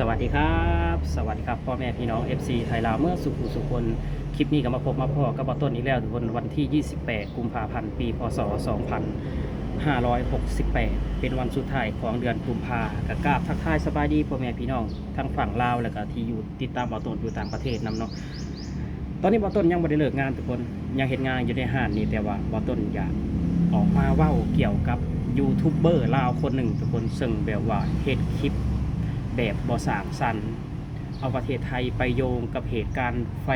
สวัสดีครับ สวัสดีครับพ่อแม่พี่น้อง FC ไทยลาวเมื่อสุขุสุคนคลิปนี้ก็มาพบมาพ่อกับบอต้นอีกแล้วทุกคนวันที่ 28 กุมภาพันธ์ ปีพศ 2568 เป็นวันสุดท้ายของเดือนกุมภากะกราบทักทายสบายดีพ่อแม่พี่น้องทั้งฝั่งลาวแล้วก็ที่อยู่ติดตามบอต้นอยู่ต่างประเทศนำเนาะตอนนี้บอต้นยังไม่ได้เลิกงานทุกคนยังเห็นงานอยู่ในห้านนี่แต่ว่าบอต้นอยากออกมาเว้าเกี่ยวกับยูทูบเบอร์ลาวคนหนึ่งทุกคนซึ่งแบบว่าเฮ็ดคลิป แบบบอสามสัน เอาประเทศไทยไปโยงกับเหตุการณ์ไฟ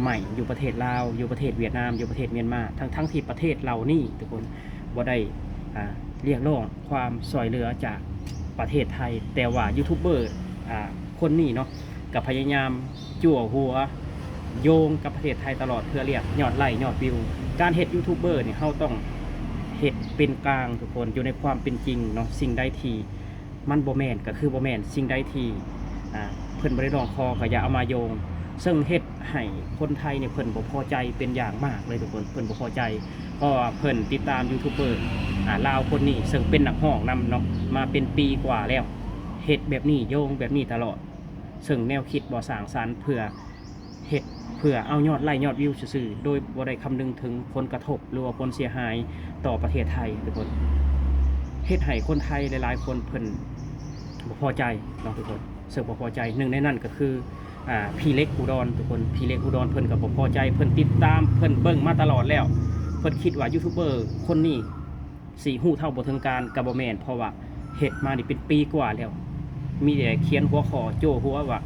ใหม่อยู่ประเทศลาวอยู่ประเทศเวียดนามอยู่ประเทศเมียนมาทั้งทั้งที่ประเทศเรานี่ทุกคนบ่ได้เรียกร้องความสอยเหลือจากประเทศไทย แต่ว่ายูทูบเบอร์คนนี้เนาะกับพยายามจั่วหัวโยงกับประเทศไทยตลอดเพื่อเรียกยอดไลค์ยอดวิว การเฮ็ดยูทูบเบอร์เนี่ยเขาต้องเฮ็ดเป็นกลางทุกคนอยู่ในความเป็นจริงเนาะสิ่งใดที่ มันบ่แมนก็คือบ่แมนสิ่งใดที่เพิ่นบ่ได้ร้องคอก็อย่าเอามาโยง ซึ่งเฮ็ดให้คนไทยเนี่ยเพิ่นบ่พอใจเป็นอย่างมากเลยทุกคนเพิ่นบ่พอใจเพราะว่าเพิ่นติดตามยูทูบเบอร์ลาวคนนี้ซึ่งเป็นนักร้องนำเนาะมาเป็นปีกว่าแล้วเฮ็ดแบบนี้โยงแบบนี้ตลอด ซึ่งแนวคิดบ่สร้างสรรค์เพื่อเฮ็ดเพื่อเอายอดไลค์ยอดวิวซื่อโดยบ่ได้คำนึงถึงผลกระทบหรือว่าผลเสียหายต่อประเทศไทยทุกคนเฮ็ดให้คนไทยหลายๆ คนเพิ่น บ่พอใจเนาะทุกคนเสื่อบ่พอใจหนึ่งในนั้นก็คืออ่าพี่เล็กอุดรทุกคนพี่เล็กอุดรเพิ่นก็บ่พอใจ เพิ่นติดตามเพิ่นเบิ่งมาตลอดแล้ว เพิ่นคิดว่ายูทูบเบอร์คนนี้สี่หู้เท่าบ่ถึงการกับบ่แม่นเพราะว่าเฮ็ดมานี่เป็นปีกว่าแล้ว มีแต่เขียนหัวข้อโจ้หัวว่า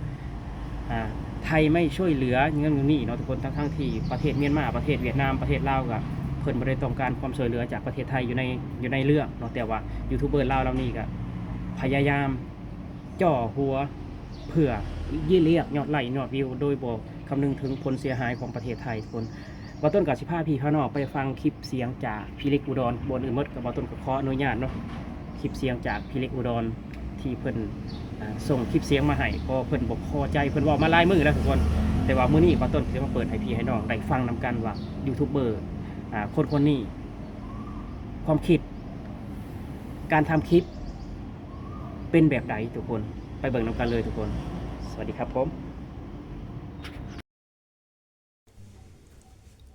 อ่าไทยไม่ช่วยเหลือเงินนี่เนาะทุกคนทั้งๆที่ประเทศเมียนมาประเทศเวียดนามประเทศลาวก็เพิ่นบ่ได้ต้องการความช่วยเหลือจากประเทศไทยอยู่ในอยู่ในเรื่องเนาะแต่ว่ายูทูบเบอร์ลาวเหล่านี้ก็ พยายามจ่อหัวเพื่อยี่เรียกยอดไลค์ยอดวิว โดยบ่คำนึงถึงผลเสียหายของประเทศไทยคนบ่ต้นกับสิพาพี่พานอกไปฟังคลิปเสียงจากพี่เล็กอุดรบนอื่นมดกับบ่ต้นก็ขออนุญาตเนาะคลิปเสียงจากพี่เล็กอุดรที่เพิ่นอ่าส่งคลิปเสียงมาให้พอเพิ่นบ่พอใจเพิ่นว้ามาลายมือแล้วทุกคน แต่ว่ามื้อนี้บ่ต้นสิมาเปิดให้พี่ให้น้องได้ฟังนํกันว่ายูทูบเบอร์คนคนนี้ความคิด การทำคลิป เป็นแบบใดทุกคน ไปเบิ่งนำกันเลยทุกคน สวัสดีครับผม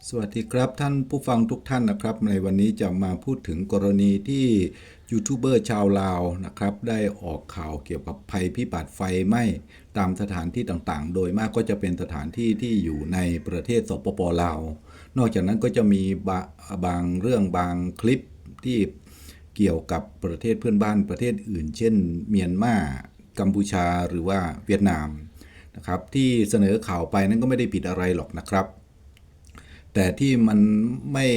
สวัสดีครับท่านผู้ฟังทุกท่านนะครับ ในวันนี้จะมาพูดถึงกรณีที่ยูทูบเบอร์ชาวลาวนะครับ ได้ออกข่าวเกี่ยวกับภัยพิบัติไฟไหม้ตามสถานที่ต่างๆ โดยมากก็จะเป็นสถานที่ที่อยู่ในประเทศสปปลาว นอกจากนั้นก็จะมีบบางเรื่องบางคลิปที่ เกี่ยวกับประเทศเพื่อนบ้านประเทศอื่น เช่น เมียนมากัมพูชาหรือว่าเวียดนามนะครับที่เสนอข่าวไปนั้นก็ไม่ได้ผิดอะไรหรอกนะครับ แต่ที่มันไม่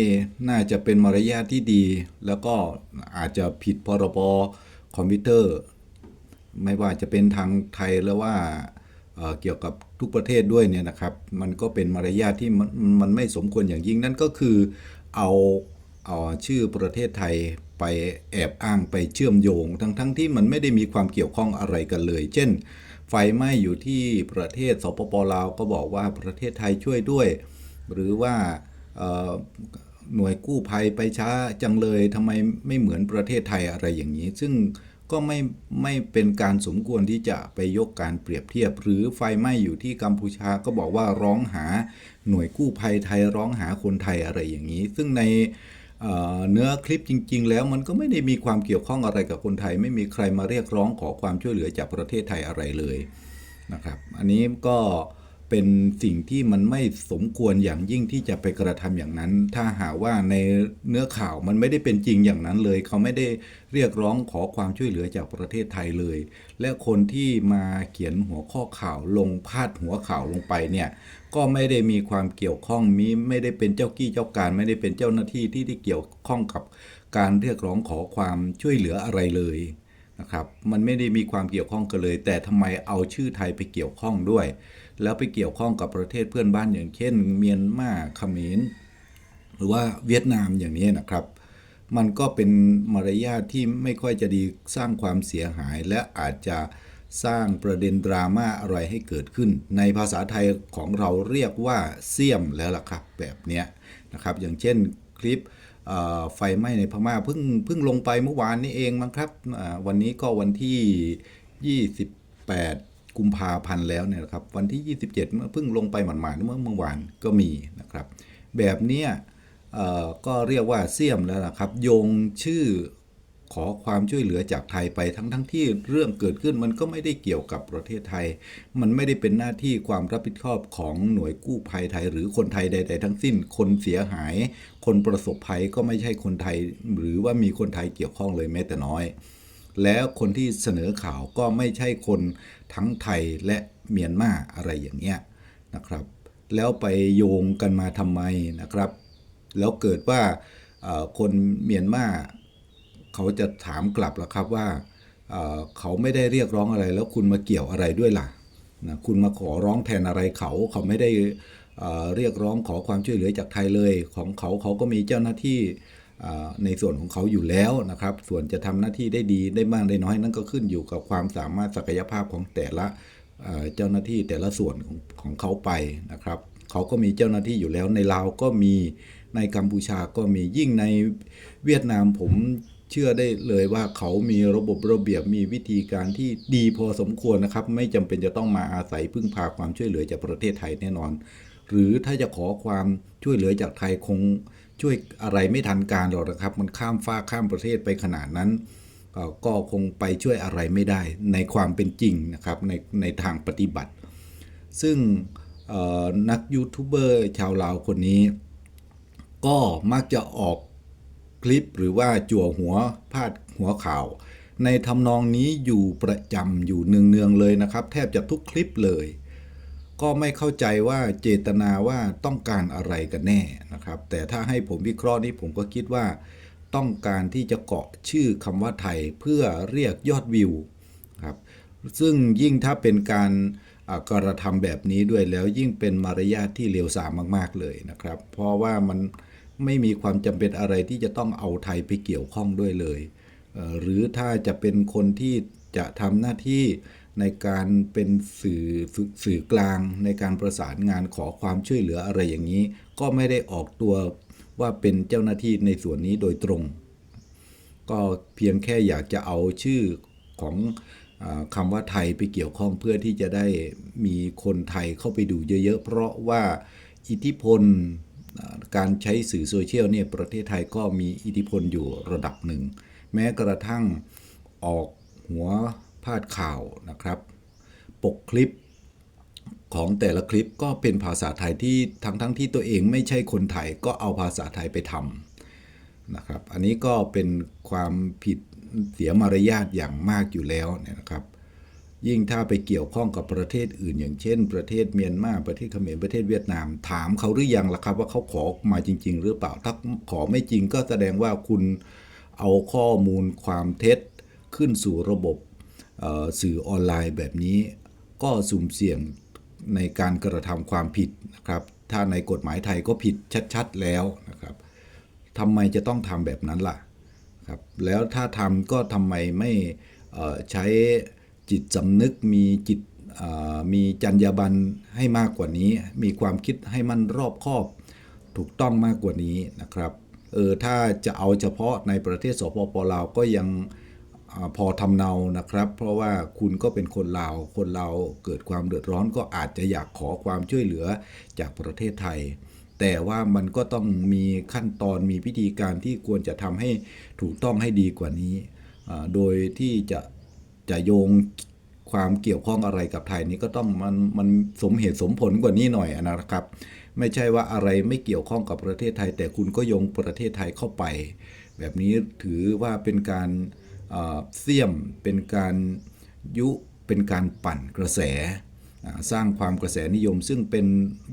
น่าจะเป็นมารยาทที่ดี แล้วก็อาจจะผิดพรบคอมพิวเตอร์ ไม่ว่าจะเป็นทางไทยหรือว่าเอ่อเกี่ยวกับทุกประเทศด้วยเนี่ยนะครับ มันก็เป็นมารยาทที่มันมันไม่สมควรอย่างยิ่งนั่นก็คือเอาเอาชื่อประเทศไทย ไปแอบอ้างไปเชื่อมโยง ทั้งทั้งที่มันไม่ได้มีความเกี่ยวข้องอะไรกันเลย เช่น ไฟไหม้อยู่ที่ประเทศสปปลาวก็บอกว่าประเทศไทยช่วยด้วย หรือว่าหน่วยกู้ภัยไปช้าจังเลยทำไมไม่เหมือนประเทศไทยอะไรอย่างนี้ ซึ่งก็ไม่ไม่เป็นการสมควรที่จะไปยกการเปรียบเทียบ หรือไฟไหม้อยู่ที่กัมพูชาก็บอกว่าร้องหาหน่วยกู้ภัยไทยร้องหาคนไทยอะไรอย่างนี้ ซึ่งใน เนื้อคลิปจริง ๆ แล้วมันก็ไม่ได้มีความเกี่ยวข้องอะไรกับคนไทย ไม่มีใครมาเรียกร้องขอความช่วยเหลือจากประเทศไทยอะไรเลยนะครับ อันนี้ก็ เป็นสิ่งที่มันไม่สมควรอย่างยิ่งที่จะไปกระทำอย่างนั้น ถ้าหาว่าในเนื้อข่าวมันไม่ได้เป็นจริงอย่างนั้นเลย เขาไม่ได้เรียกร้องขอความช่วยเหลือจากประเทศไทยเลย และคนที่มาเขียนหัวข้อข่าวลงพาดหัวข่าวลงไปเนี่ยก็ไม่ได้มีความเกี่ยวข้องมีไม่ได้เป็นเจ้ากี้เจ้าการ ไม่ได้เป็นเจ้าหน้าที่ที่ที่เกี่ยวข้องกับการเรียกร้องขอความช่วยเหลืออะไรเลยนะครับ มันไม่ได้มีความเกี่ยวข้องกันเลย แต่ทำไมเอาชื่อไทยไปเกี่ยวข้องด้วย แล้วไปเกี่ยวข้องกับประเทศเพื่อนบ้านอย่างเช่น เมียนมาเขมรหรือว่าเวียดนามอย่างนี้นะครับ มันก็เป็นมารยาทที่ไม่ค่อยจะดีสร้างความเสียหาย และอาจจะสร้างประเด็นดราม่าอะไรให้เกิดขึ้น ในภาษาไทยของเราเรียกว่าเสี่ยมแล้วล่ะครับแบบเนี้ยนะครับ อย่างเช่นคลิปไฟไหม้ในพม่าเพิ่งเพิ่งลงไปเมื่อวานนี้เองมั้งครับวันนี้ก็วันที่8 กุมภาพันธ์แล้วเนี่ยครับวันที่ 27 เมื่อเพิ่งลงไปหมาดๆเมื่อเมื่อวานก็มีนะครับ แบบเนี้ยก็เรียกว่าเสี่ยมแล้วนะครับ โยงชื่อขอความช่วยเหลือจากไทยไปทั้งทั้งที่เรื่องเกิดขึ้นมันก็ไม่ได้เกี่ยวกับประเทศไทย มันไม่ได้เป็นหน้าที่ความรับผิดชอบของหน่วยกู้ภัยไทย หรือคนไทยใด ๆ ทั้งสิ้น คนเสียหาย คนประสบภัยก็ไม่ใช่คนไทย หรือว่ามีคนไทยเกี่ยวข้องเลยแม้แต่น้อย แล้วคนที่เสนอข่าวก็ไม่ใช่คนทั้งไทยและเมียนมาอะไรอย่างเงี้ยนะครับ แล้วไปโยงกันมาทำไมนะครับ แล้วเกิดว่าคนเมียนมาเขาจะถามกลับละครับว่าเขาไม่ได้เรียกร้องอะไร แล้วคุณมาเกี่ยวอะไรด้วยล่ะนะคุณมาขอร้องแทนอะไรเขาเขาไม่ได้เรียกร้องขอความช่วยเหลือจากไทยเลย ของเขาเขาก็มีเจ้าหน้าที่ ในส่วนของเขาอยู่แล้วนะครับ ส่วนจะทำหน้าที่ได้ดีได้มากได้น้อยนั่นก็ขึ้นอยู่กับความสามารถศักยภาพของแต่ละเจ้าหน้าที่แต่ละส่วนของของเขาไปนะครับ เขาก็มีเจ้าหน้าที่อยู่แล้วในลาวก็มีในกัมพูชาก็มียิ่งในเวียดนามผมเชื่อได้เลยว่าเขามีระบบระเบียบมีวิธีการที่ดีพอสมควรนะครับ ไม่จำเป็นจะต้องมาอาศัยพึ่งพาความช่วยเหลือจากประเทศไทยแน่นอน หรือถ้าจะขอความช่วยเหลือจากไทยคง ช่วยอะไรไม่ทันการหรอกนะครับ มันข้ามฟ้ากข้ามประเทศไปขนาดนั้น ก็คงไปช่วยอะไรไม่ได้ในความเป็นจริงนะครับในในทางปฏิบัติ ซึ่งนักยูทูบเบอร์ชาวลาวคนนี้ ก็มักจะออกคลิปหรือว่าจั่วหัวพาดหัวข่าว ในทำนองนี้อยู่ประจำอยู่เนืองๆเลยนะครับ แทบจะทุกคลิปเลย ก็ไม่เข้าใจว่าเจตนาว่าต้องการอะไรกันแน่นะครับ แต่ถ้าให้ผมวิเคราะห์นี่ผมก็คิดว่า ต้องการที่จะเกาะชื่อคำว่าไทยเพื่อเรียกยอดวิวครับซึ่งยิ่งถ้าเป็นการกระทำแบบนี้ด้วยแล้วยิ่งเป็นมารยาทที่เลวทรามมาก ๆ เลยนะครับ เพราะว่ามันไม่มีความจำเป็นอะไรที่จะต้องเอาไทยไปเกี่ยวข้องด้วยเลย หรือถ้าจะเป็นคนที่จะทำหน้าที่ ในการเป็นสื่อสื่อกลางในการประสานงานขอความช่วยเหลืออะไรอย่างนี้ ก็ไม่ได้ออกตัวว่าเป็นเจ้าหน้าที่ในส่วนนี้โดยตรง ก็เพียงแค่อยากจะเอาชื่อของอคำว่าไทยไปเกี่ยวข้องเพื่อที่จะได้มีคนไทยเข้าไปดูเยอะๆ เพราะว่าอิทธิพลการใช้สื่อโซเชียลเนี่ยประเทศไทยก็มีอิทธิพลอยู่ระดับหนึ่ง แม้กระทั่งออกหัว พาดข่าวนะครับ ปกคลิปของแต่ละคลิปก็เป็นภาษาไทยที่ทั้งทั้งที่ตัวเองไม่ใช่คนไทยก็เอาภาษาไทยไปทำนะครับ อันนี้ก็เป็นความผิดเสียมารยาทอย่างมากอยู่แล้วเนี่ยนะครับ ยิ่งถ้าไปเกี่ยวข้องกับประเทศอื่น อย่างเช่น ประเทศเมียนมาประเทศเขมรประเทศเวียดนาม ถามเขาหรือยังล่ะครับ ว่าเขาขอมาจริง ๆ หรือเปล่า ถ้าขอไม่จริงก็แสดงว่าคุณเอาข้อมูลความเท็จขึ้นสู่ระบบ สื่อออนไลน์แบบนี้ ก็สุ่มเสี่ยงในการกระทำความผิดนะครับ ถ้าในกฎหมายไทยก็ผิดชัดๆแล้วนะครับทำไมจะต้องทำแบบนั้นล่ะครับแล้วถ้าทำก็ทำไมไม่ใช้จิตสำนึกมีจิตมีจรรยาบรรณให้มากกว่านี้ มีความคิดให้มันรอบคอบ ถูกต้องมากกว่านี้นะครับเออถ้าจะเอาเฉพาะในประเทศสปปลาวก็ยัง พอทำเนานะครับ เพราะว่าคุณก็เป็นคนลาว คนลาวเกิดความเดือดร้อนก็อาจจะอยากขอความช่วยเหลือจากประเทศไทย แต่ว่ามันก็ต้องมีขั้นตอนมีพิธีการที่ควรจะทำให้ถูกต้องให้ดีกว่านี้ โดยที่จะจะโยงความเกี่ยวข้องอะไรกับไทยนี้ก็ต้องมันมันสมเหตุสมผลกว่านี้หน่อยนะครับ ไม่ใช่ว่าอะไรไม่เกี่ยวข้องกับประเทศไทย แต่คุณก็โยงประเทศไทยเข้าไป แบบนี้ถือว่าเป็นการ เสี่ยมเป็นการยุเป็นการปั่นกระแส สร้างความกระแสนิยม ซึ่งเป็น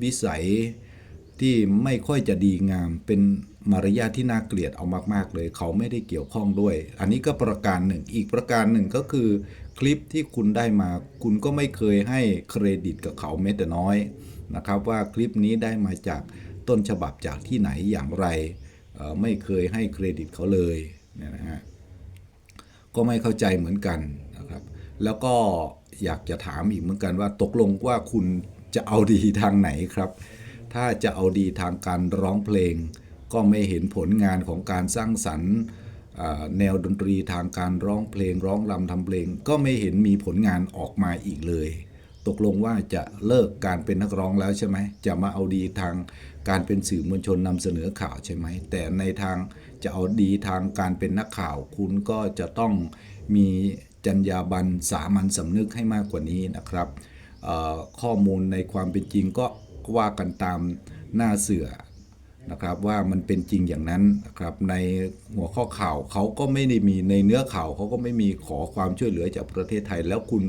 วิสัยที่ไม่ค่อยจะดีงาม เป็นมารยาทที่น่าเกลียดเอามาก ๆ เลย เขาไม่ได้เกี่ยวข้องด้วย อันนี้ก็ประการหนึ่ง อีกประการหนึ่งก็คือคลิปที่คุณได้มา คุณก็ไม่เคยให้เครดิตกับเขาแม้แต่น้อยนะครับว่าคลิปนี้ได้มาจากต้นฉบับจากที่ไหนอย่างไร ไม่เคยให้เครดิตเขาเลยเนี่ยนะฮะ ก็ไม่เข้าใจเหมือนกันนะครับ แล้วก็อยากจะถามอีกเหมือนกันว่าตกลงว่าคุณจะเอาดีทางไหนครับ ถ้าจะเอาดีทางการร้องเพลง ก็ไม่เห็นผลงานของการสร้างสรรค์แนวดนตรีทางการร้องเพลงร้องรำทำเพลง ก็ไม่เห็นมีผลงานออกมาอีกเลย ตกลงว่าจะเลิกการเป็นนักร้องแล้วใช่ไหมจะมาเอาดีทางการเป็นสื่อมวลชนนำเสนอข่าวใช่ไหมแต่ในทาง จะเอาดีทางการเป็นนักข่าว คุณก็จะต้องมีจรรยาบรรณสามัญสำนึกให้มากกว่านี้นะครับข้อมูลในความเป็นจริงก็ว่ากันตามหน้าเสือนะครับว่ามันเป็นจริงอย่างนั้นนะครับในหัวข้อข่าวเขาก็ไม่ได้มีในเนื้อข่าวเขาก็ไม่มีขอความช่วยเหลือจากประเทศไทย แล้วคุณ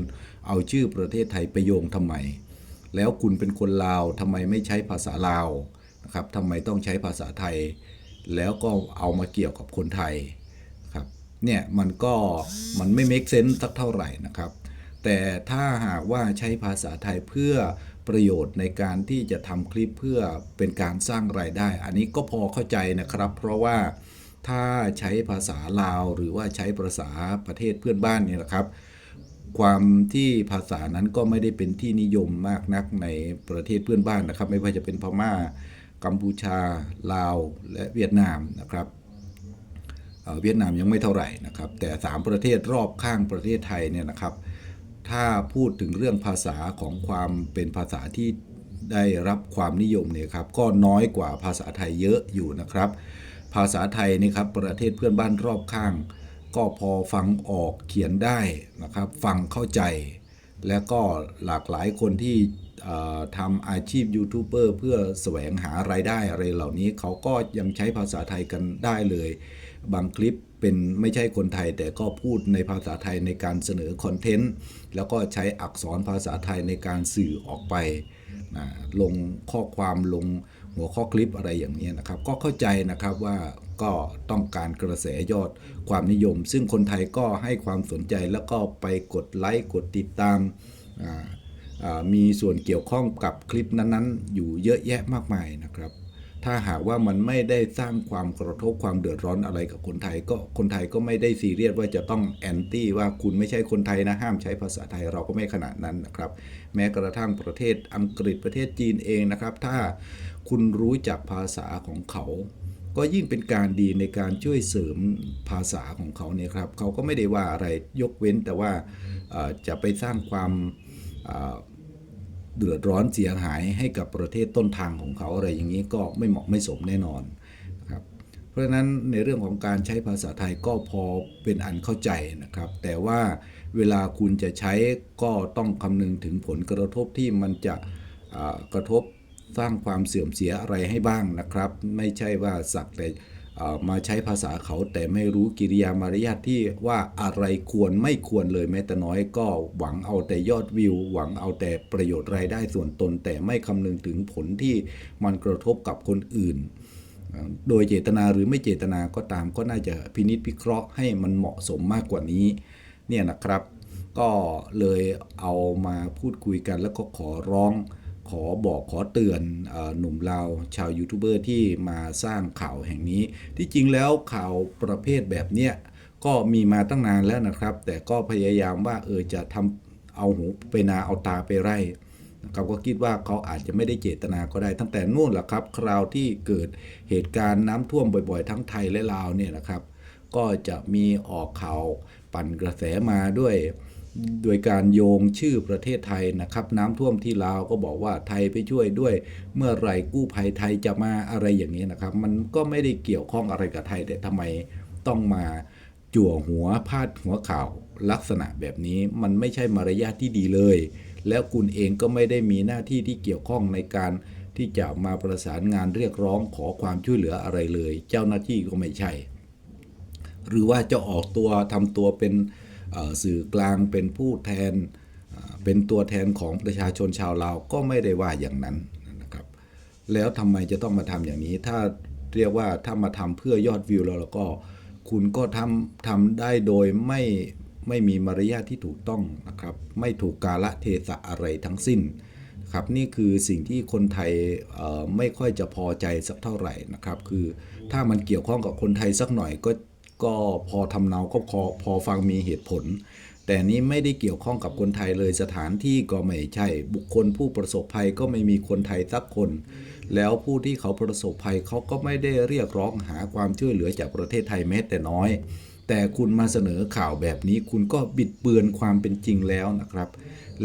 เอาชื่อประเทศไทยไปโยงทำไม แล้วคุณเป็นคนลาวทำไมไม่ใช้ภาษาลาวนะครับทำไมต้องใช้ภาษาไทย แล้วก็เอามาเกี่ยวกับคนไทยครับเนี่ยมันก็มันไม่ make sense สักเท่าไหร่นะครับ แต่ถ้าหากว่าใช้ภาษาไทยเพื่อประโยชน์ในการที่จะทำคลิปเพื่อเป็นการสร้างรายได้ อันนี้ก็พอเข้าใจนะครับ เพราะว่าถ้าใช้ภาษาลาวหรือว่าใช้ภาษาประเทศเพื่อนบ้านเนี่ยนะครับ ความที่ภาษานั้นก็ไม่ได้เป็นที่นิยมมากนักในประเทศเพื่อนบ้านนะครับ ไม่ว่าจะเป็นพม่า กัมพูชา ลาว และเวียดนามนะครับเเวียดนามยังไม่เท่าไหร่นะครับ แต่ 3 ประเทศรอบข้างประเทศไทยเนี่ยนะครับ ถ้าพูดถึงเรื่องภาษาของความเป็นภาษาที่ได้รับความนิยมเนี่ยครับก็น้อยกว่าภาษาไทยเยอะอยู่นะครับ ภาษาไทยนี่ครับประเทศเพื่อนบ้านรอบข้าง ก็พอฟังออกเขียนได้นะครับ ฟังเข้าใจ แล้วก็หลากหลายคนที่ ทำอาชีพยูทูบเบอร์เพื่อแสวงหารายได้อะไรเหล่านี้เขาก็ยังใช้ภาษาไทยกันได้เลย บางคลิปเป็นไม่ใช่คนไทยแต่ก็พูดในภาษาไทยในการเสนอคอนเทนต์แล้วก็ใช้อักษรภาษาไทยในการสื่อออกไปนะลงข้อความลงหัวข้อคลิปอะไรอย่างนี้นะครับ ก็เข้าใจนะครับว่าก็ต้องการกระแสยอดความนิยม ซึ่งคนไทยก็ให้ความสนใจแล้วก็ไปกดไลค์กดติดตามอ่าอ่า มีส่วนเกี่ยวข้องกับคลิปนั้นๆ อยู่เยอะแยะมากมายนะครับ ถ้าหากว่ามันไม่ได้สร้างความกระทบความเดือดร้อนอะไรกับคนไทย ก็คนไทยก็ไม่ได้ซีเรียสว่าจะต้องแอนตี้ว่าคุณไม่ใช่คนไทยนะห้ามใช้ภาษาไทยเราก็ไม่ขนาดนั้นนะครับ แม้กระทั่งประเทศอังกฤษประเทศจีนเองนะครับ ถ้าคุณรู้จักภาษาของเขาก็ยิ่งเป็นการดีในการช่วยเสริมภาษาของเขาเนี่ยครับ เขาก็ไม่ได้ว่าอะไรยกเว้นแต่ว่าจะไปสร้างความ เดือดร้อนเสียหายให้กับประเทศต้นทางของเขาอะไรอย่างนี้ก็ไม่เหมาะไม่สมแน่นอนนะครับเพราะฉะนั้นในเรื่องของการใช้ภาษาไทยก็พอเป็นอันเข้าใจนะครับ แต่ว่าเวลาคุณจะใช้ก็ต้องคำนึงถึงผลกระทบที่มันจะกระทบสร้างความเสื่อมเสียอะไรให้บ้างนะครับ ไม่ใช่ว่าสักแต่ มาใช้ภาษาเขาแต่ไม่รู้กิริยามารยาทที่ว่าอะไรควรไม่ควรเลยแม้แต่น้อยก็หวังเอาแต่ยอดวิว หวังเอาแต่ประโยชน์รายได้ส่วนตน แต่ไม่คำนึงถึงผลที่มันกระทบกับคนอื่น โดยเจตนาหรือไม่เจตนาก็ตามก็น่าจะพินิจพิเคราะห์ให้มันเหมาะสมมากกว่านี้เนี่ยนะครับ ก็เลยเอามาพูดคุยกันแล้วก็ขอร้อง ขอบอกขอเตือนอหนุ่มลาชาวยูทูบเบอร์ที่มาสร้างข่าวแห่งนี้ ที่จริงแล้วข่าวประเภทแบบเนี้ยก็มีมาตั้งนานแล้วนะครับ แต่ก็พยายามว่าเออจะทำเอาหูไปนาเอาตาไปไร่นะครับก็คิดว่าเขาอาจจะไม่ได้เจตนาก็ได้ ตั้งแต่นู่นแหละครับ คราวที่เกิดเหตุการณ์น้ำท่วมบ่อยๆ ทั้งไทยและลาวเนี่ยนะครับ ก็จะมีออกข่าวปั่นกระแสมาด้วย โดยการโยงชื่อประเทศไทยนะครับ น้ำท่วมที่ลาวก็บอกว่าไทยไปช่วยด้วย เมื่อไหร่กู้ภัยไทยจะมาอะไรอย่างนี้นะครับ มันก็ไม่ได้เกี่ยวข้องอะไรกับไทยแต่ทำไมต้องมาจั่วหัวพาดหัวข่าวลักษณะแบบนี้มันไม่ใช่มารยาทที่ดีเลย แล้วคุณเองก็ไม่ได้มีหน้าที่ที่เกี่ยวข้องในการที่จะมาประสานงานเรียกร้องขอความช่วยเหลืออะไรเลย เจ้าหน้าที่ก็ไม่ใช่ หรือว่าจะออกตัวทำตัวเป็น สื่อกลางเป็นผู้แทนเป็นตัวแทนของประชาชนชาวลาวก็ไม่ได้ว่าอย่างนั้นนะครับ แล้วทำไมจะต้องมาทำอย่างนี้ ถ้าเรียกว่าถ้ามาทำเพื่อยอดวิวแล้วแล้วก็คุณก็ทำทำได้โดยไม่ไม่มีมารยาทที่ถูกต้องนะครับ ไม่ถูกกาละเทศะอะไรทั้งสิ้นครับนี่คือสิ่งที่คนไทยไม่ค่อยจะพอใจสักเท่าไหร่นะครับ คือถ้ามันเกี่ยวข้องกับคนไทยสักหน่อยก็ ก็พอทำเนาก็พอพอฟังมีเหตุผล แต่นี้ไม่ได้เกี่ยวข้องกับคนไทยเลยสถานที่ก็ไม่ใช่ บุคคลผู้ประสบภัยก็ไม่มีคนไทยสักคน แล้วผู้ที่เขาประสบภัยเขาก็ไม่ได้เรียกร้องหาความช่วยเหลือจากประเทศไทยแม้แต่น้อย แต่คุณมาเสนอข่าวแบบนี้คุณก็บิดเบือนความเป็นจริงแล้วนะครับ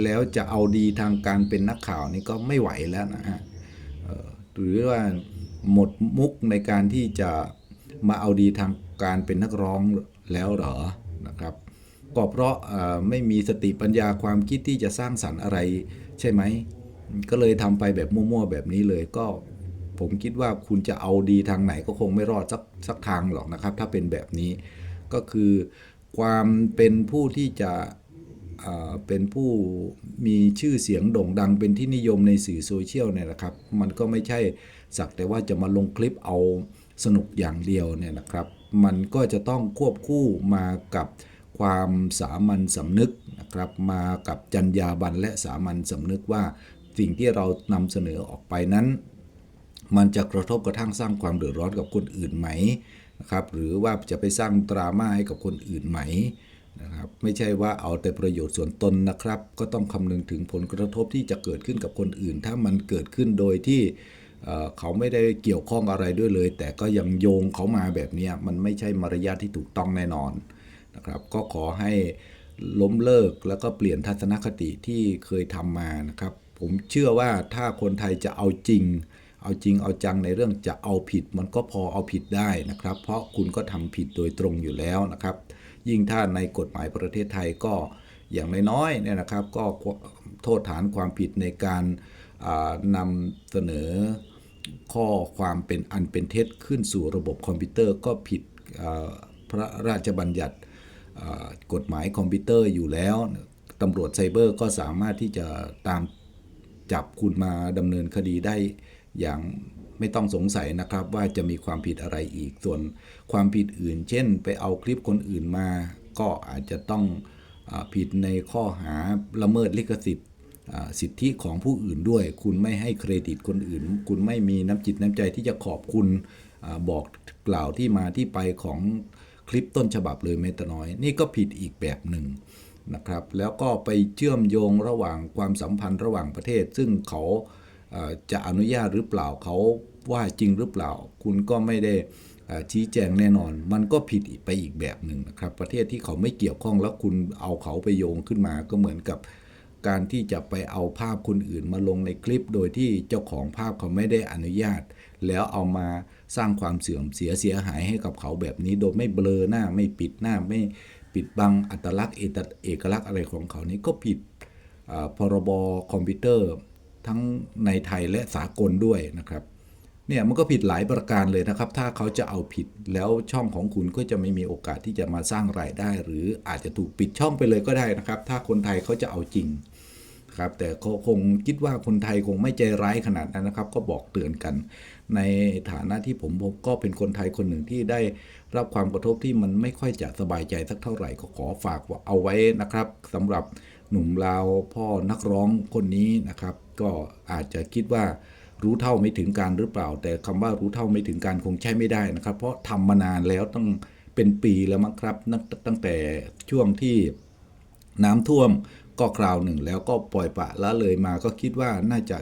แล้วจะเอาดีทางการเป็นนักข่าวนี่ก็ไม่ไหวแล้วนะฮะหรือว่าหมดมุกในการที่จะมาเอาดีทาง การเป็นนักร้องแล้วเหรอนะครับก็เพราะไม่มีสติปัญญาความคิดที่จะสร้างสรรค์อะไร ใช่ไหม ก็เลยทำไปแบบมั่วๆแบบนี้เลยก็ผมคิดว่าคุณจะเอาดีทางไหนก็คงไม่รอดสักสักทางหรอกนะครับ ถ้าเป็นแบบนี้ก็คือความเป็นผู้ที่จะเป็นผู้มีชื่อเสียงโด่งดังเป็นที่นิยมในสื่อโซเชียลเนี่ยนะครับ มันก็ไม่ใช่สักแต่ว่าจะมาลงคลิปเอาสนุกอย่างเดียวเนี่ยนะครับ มันก็จะต้องควบคู่มากับความสามัญสำนึกนะครับมากับจรรยาบรรณและสามัญสำนึกว่าสิ่งที่เรานำเสนอออกไปนั้น มันจะกระทบกระทั่งสร้างความเดือดร้อนกับคนอื่นไหมนะครับหรือว่าจะไปสร้างดราม่าให้กับคนอื่นไหมนะครับไม่ใช่ว่าเอาแต่ประโยชน์ส่วนตนนะครับ ก็ต้องคำนึงถึงผลกระทบที่จะเกิดขึ้นกับคนอื่น ถ้ามันเกิดขึ้นโดยที่ เขาไม่ได้เกี่ยวข้องอะไรด้วยเลย แต่ก็ยังโยงเขามาแบบนี้มันไม่ใช่มารยาทที่ถูกต้องแน่นอนนะครับ ก็ขอให้ล้มเลิกแล้วก็เปลี่ยนทัศนคติที่เคยทำมานะครับ ผมเชื่อว่าถ้าคนไทยจะเอาจริง เอาจริงเอาจังในเรื่องจะเอาผิด มันก็พอเอาผิดได้นะครับ เพราะคุณก็ทำผิดโดยตรงอยู่แล้วนะครับ ยิ่งถ้าในกฎหมายประเทศไทยก็อย่างน้อยๆเนี่ยนะครับ ก็โทษฐานความผิดในการนำเสนอ ข้อความเป็นอันเป็นเท็จขึ้นสู่ระบบคอมพิวเตอร์ก็ผิดพระราชบัญญัติกฎหมายคอมพิวเตอร์อยู่แล้วตำรวจไซเบอร์ก็สามารถที่จะตามจับคุณมาดำเนินคดีได้อย่างไม่ต้องสงสัยนะครับว่าจะมีความผิดอะไรอีก ส่วนความผิดอื่น เช่น ไปเอาคลิปคนอื่นมา ก็อาจจะต้องอผิดในข้อหาละเมิดลิขสิทธิ์ สิทธิของผู้อื่นด้วย คุณไม่ให้เครดิตคนอื่น คุณไม่มีน้ำจิตน้ำใจที่จะขอบคุณอบอกกล่าวที่มาที่ไปของคลิปต้นฉบับเลยแม้แต่น้อย นี่ก็ผิดอีกแบบหนึ่งนะครับ แล้วก็ไปเชื่อมโยงระหว่างความสัมพันธ์ระหว่างประเทศ ซึ่งเขาจะอนุญาตหรือเปล่าเขาว่าจริงหรือเปล่า คุณก็ไม่ได้ชี้แจงแน่นอน มันก็ผิดไปอีกแบบหนึ่งนะครับ ประเทศที่เขาไม่เกี่ยวข้องแล้วคุณเอาเขาไปโยงขึ้นมาก็เหมือนกับ การที่จะไปเอาภาพคนอื่นมาลงในคลิป โดยที่เจ้าของภาพเขาไม่ได้อนุญาต แล้วเอามาสร้างความเสื่อมเสียเสียหายให้กับเขาแบบนี้ โดยไม่เบลอหน้าไม่ปิดหน้าไม่ปิดบังอัตลักษณ์เอกเอกลักษณ์อะไรของเขานี้ก็ผิดพรบคอมพิวเตอร์ทั้งในไทยและสากลด้วยนะครับเนี่ยมันก็ผิดหลายประการเลยนะครับ ถ้าเขาจะเอาผิดแล้วช่องของคุณก็จะไม่มีโอกาสที่จะมาสร้างรายได้ หรืออาจจะถูกปิดช่องไปเลยก็ได้นะครับ ถ้าคนไทยเขาจะเอาจริง ครับ แต่เขาคงคิดว่าคนไทยคงไม่ใจร้ายขนาดนั้นนะครับ ก็บอกเตือนกัน ในฐานะที่ผมก็เป็นคนไทยคนหนึ่งที่ได้รับความกระทบที่มันไม่ค่อยจะสบายใจสักเท่าไหร่ก็ขอฝากว่าเอาไว้นะครับสำหรับหนุ่มลาวพ่อนักร้องคนนี้นะครับ ก็อาจจะคิดว่ารู้เท่าไม่ถึงการหรือเปล่า แต่คำว่ารู้เท่าไม่ถึงการคงใช้ไม่ได้นะครับ เพราะทำมานานแล้วตั้งเป็นปีแล้วมั้งครับนับตั้งแต่ช่วงที่น้ำท่วม ก็คราวหนึ่งแล้วก็ปล่อยปะละเลยมาก็คิดว่าน่าจะ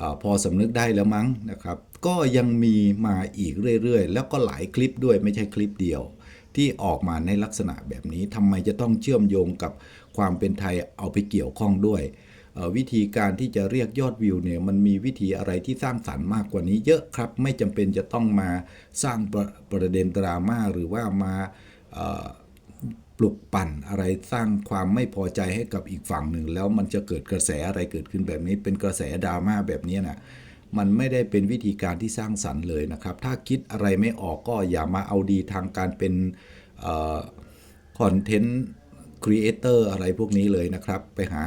อพอสำนึกได้แล้วมั้งนะครับ ก็ยังมีมาอีกเรื่อยๆ แล้วก็หลายคลิปด้วยไม่ใช่คลิปเดียว ที่ออกมาในลักษณะแบบนี้ทำไมจะต้องเชื่อมโยงกับความเป็นไทยเอาไปเกี่ยวข้องด้วย วิธีการที่จะเรียกยอดวิวเนี่ยมันมีวิธีอะไรที่สร้างสรรค์มากกว่านี้เยอะครับ ไม่จำเป็นจะต้องมาสร้างประประเด็นดราม่าหรือว่ามา ปลุกปั่นอะไรสร้างความไม่พอใจให้กับอีกฝั่งหนึ่ง แล้วมันจะเกิดกระแสอะไรเกิดขึ้นแบบนี้ เป็นกระแสดราม่าแบบนี้นะมันไม่ได้เป็นวิธีการที่สร้างสรรค์เลยนะครับ ถ้าคิดอะไรไม่ออกก็อย่ามาเอาดีทางการเป็นคอนเทนต์ครีเอเตอร์อะไรพวกนี้เลยนะครับ ไปหา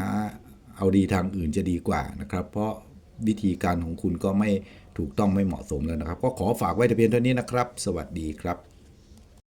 เอาดีทางอื่นจะดีกว่านะครับ เพราะวิธีการของคุณก็ไม่ถูกต้องไม่เหมาะสมแล้วนะครับ ก็ขอฝากไว้แต่เพียงเท่านี้นะครับ สวัสดีครับ